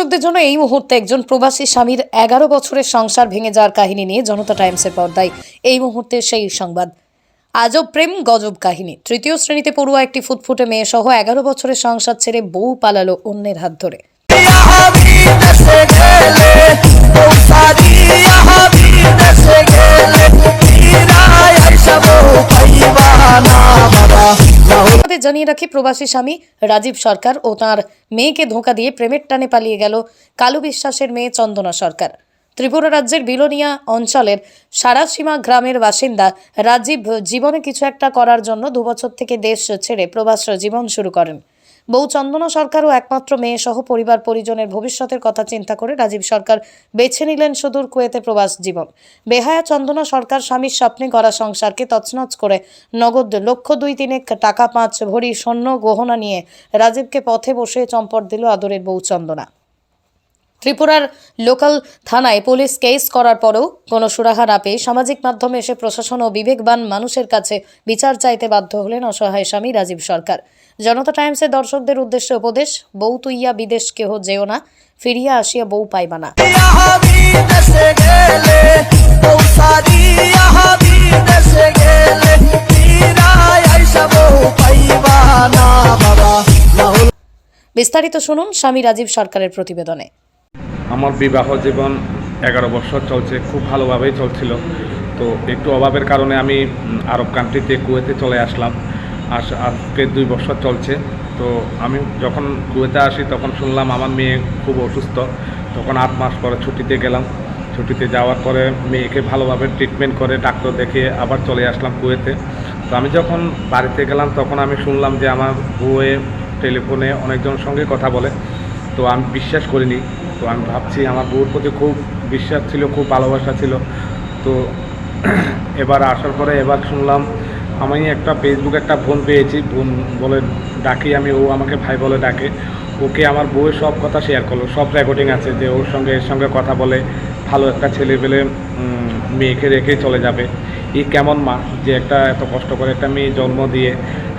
দর্শকদের জন্য এই মুহূর্তে একজন প্রবাসী স্বামীর এগারো বছরের সংসার ভেঙে যাওয়ার কাহিনী নিয়ে জনতা টাইমসের পর্দায়। এই মুহূর্তে সেই সংবাদ। আজব প্রেম গজব কাহিনী। তৃতীয় শ্রেণীতে পড়ুয়া একটি ফুটফুটে মেয়ে সহ এগারো বছরের সংসার ছেড়ে বউ পালালো অন্যের হাত ধরে। আমাদের জানিয়ে রাখি, প্রবাসী স্বামী রাজীব সরকার ও তার মেয়েকে ধোঁকা দিয়ে প্রেমের টানে পালিয়ে গেল কালু বিশ্বাসের মেয়ে চন্দনা সরকার। ত্রিপুরা রাজ্যের বিলোনিয়া অঞ্চলের সারাসীমা গ্রামের বাসিন্দা রাজীব জীবনে কিছু একটা করার জন্য দুবছর থেকে দেশ ছেড়ে প্রবাস জীবন শুরু করেন। বউ চন্দনা সরকার ও একমাত্র মেয়ে সহ পরিবার পরিজনের ভবিষ্যতের কথা চিন্তা করে রাজীব সরকার বেছে নিলেন সুদূর কুয়েতে প্রবাস জীবন। বেহায়া চন্দনা সরকার স্বামীর স্বপ্নে গড়া সংসারকে তছনছ করে নগদ লক্ষ দুই তিনেক টাকা পাঁচ ভরি সৈন্য গহনা নিয়ে রাজীবকে পথে বসে চম্পট দিল আদরের বউ চন্দনা। ত্রিপুরার লোকাল থানায় পুলিশ কেস করার পরেও কোনো সুরাহা না পেয়ে সামাজিক মাধ্যমে এসে প্রশাসন ও বিবেকবান মানুষের কাছে বিচার চাইতে বাধ্য হলেন অসহায় স্বামী রাজীব সরকার। জনতা টাইমসের দর্শকদের উদ্দেশ্যে উপদেশ, বউ তুইয়া বিদেশ কেহ যেও না, ফিরিয়া আসিয়া বউ পাইবা না। বিস্তারিত শুনুন স্বামী রাজীব সরকারের প্রতিবেদনে। আমার বিবাহ জীবন এগারো বছর চলছে, খুব ভালোভাবেই চলছিল। তো একটু অভাবের কারণে আমি আরব কান্ট্রিতে কুয়েতে চলে আসলাম। আস আজকে দুই বছর চলছে। তো আমি যখন কুয়েতে আসি, তখন শুনলাম আমার মেয়ে খুব অসুস্থ। তখন আট মাস পরে ছুটিতে গেলাম। ছুটিতে যাওয়ার পরে মেয়েকে ভালোভাবে ট্রিটমেন্ট করে, ডাক্তার দেখিয়ে আবার চলে আসলাম কুয়েতে। তো আমি যখন বাড়িতে গেলাম, তখন আমি শুনলাম যে আমার বউয়ে টেলিফোনে অনেকজনের সঙ্গে কথা বলে। তো আমি বিশ্বাস করিনি। তো আমি ভাবছি আমার বউর প্রতি খুব বিশ্বাস ছিল, খুব ভালোবাসা ছিল। তো এবার আসার পরে এবার শুনলাম, আমি একটা ফেসবুকে একটা ফোন পেয়েছি, বোন বলে ডাকি আমি, ও আমাকে ভাই বলে ডাকে। ওকে আমার বউয়ের সব কথা শেয়ার করল, সব রেকর্ডিং আছে যে ওর সঙ্গে, এর সঙ্গে কথা বলে, ভালো একটা ছেলে পেলে মেয়েকে রেখে চলে যাবে। এই কেমন মা যে একটা এত কষ্ট করে একটা মেয়ে জন্ম দিয়ে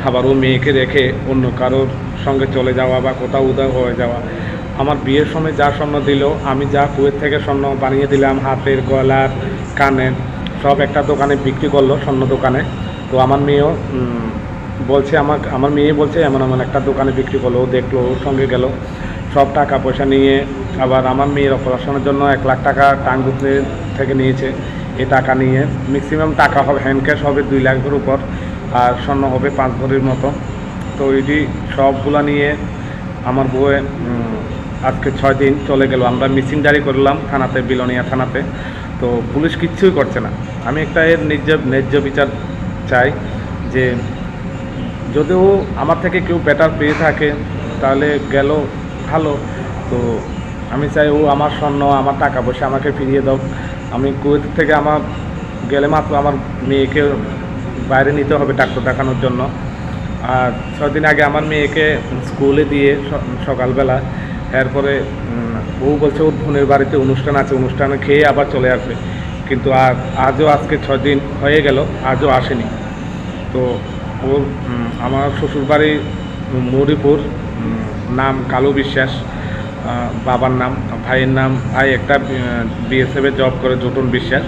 আবার ও মেয়েকে রেখে অন্য কারোর সঙ্গে চলে যাওয়া বা কোথাও উদয় হয়ে যাওয়া। আমার বিয়ের সময় যা স্বর্ণ দিল, আমি যা কুয়েত থেকে স্বর্ণ বানিয়ে দিলাম, হাতের গলার কানের সব একটা দোকানে বিক্রি করল স্বর্ণ দোকানে। তো আমার মেয়েও বলছে আমার আমার মেয়ে বলছে, এমন এমন একটা দোকানে বিক্রি করল, ও দেখল, ওর সঙ্গে গেল। সব টাকা পয়সা নিয়ে আবার আমার মেয়ের অপারেশনের জন্য এক লাখ টাকা টাঙ্গুতে থেকে নিয়েছে। এই টাকা নিয়ে ম্যাক্সিমাম টাকা হবে হ্যান্ড ক্যাশ হবে দুই লাখের উপর, আর স্বর্ণ হবে পাঁচ ভরির মতো। তো এটি সবগুলা নিয়ে আমার বউয়ে আজকে ছয় দিন চলে গেল। আমরা মিসিং জারি করলাম থানাতে, বিলনিয়া থানাতে। তো পুলিশ কিচ্ছুই করছে না। আমি একটা এর ন্যায্য ন্যায্য বিচার চাই যে যদিও আমার থেকে কেউ বেটার পেয়ে থাকে, তাহলে গেল ভালো। তো আমি চাই ও আমার স্বর্ণ, আমার টাকা পয়সা আমাকে ফিরিয়ে দাও। আমি কুয়েত থেকে আমার, গেলে মাত্র আমার মেয়েকে বাইরে নিতে হবে ডাক্তার দেখানোর জন্য। আর ছয় দিন আগে আমার মেয়েকে স্কুলে দিয়ে সকালবেলা এরপরে বউ বলছে, ওর বোনের বাড়িতে অনুষ্ঠান আছে, অনুষ্ঠানে খেয়ে আবার চলে আসবে। কিন্তু আর আজও আজকে ছয় দিন হয়ে গেল, আজও আসেনি। তো ওর আমার শ্বশুরবাড়ি মৌরিপুর নাম কালু বিশ্বাস বাবার নাম, ভাইয়ের নাম, ভাই একটা বিএসএফে জব করে, জটন বিশ্বাস।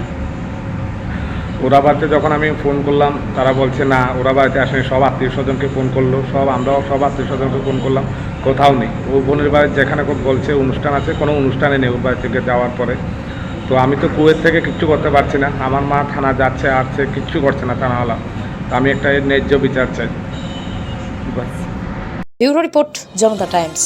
ওরা বাড়িতে যখন আমি ফোন করলাম, তারা বলছে, না ওরা বাড়িতে আসেনি, সব আত্মীয় স্বজনকে ফোন করল, সব আমরাও সব আত্মীয় স্বজনকে ফোন করলাম, কোথাও নেই। ও বোনের বাড়ি যেখানে বলছে, অনুষ্ঠান আছে, কোনো অনুষ্ঠানে নেই ওর বাড়ি থেকে যাওয়ার পরে। তো আমি তো কুয়েত থেকে কিচ্ছু করতে পারছি না, আমার মা থানা যাচ্ছে, আসছে, কিচ্ছু করছে না থানাওয়ালা। তো আমি একটা ন্যায্য বিচার চাই। Report, Janata Times.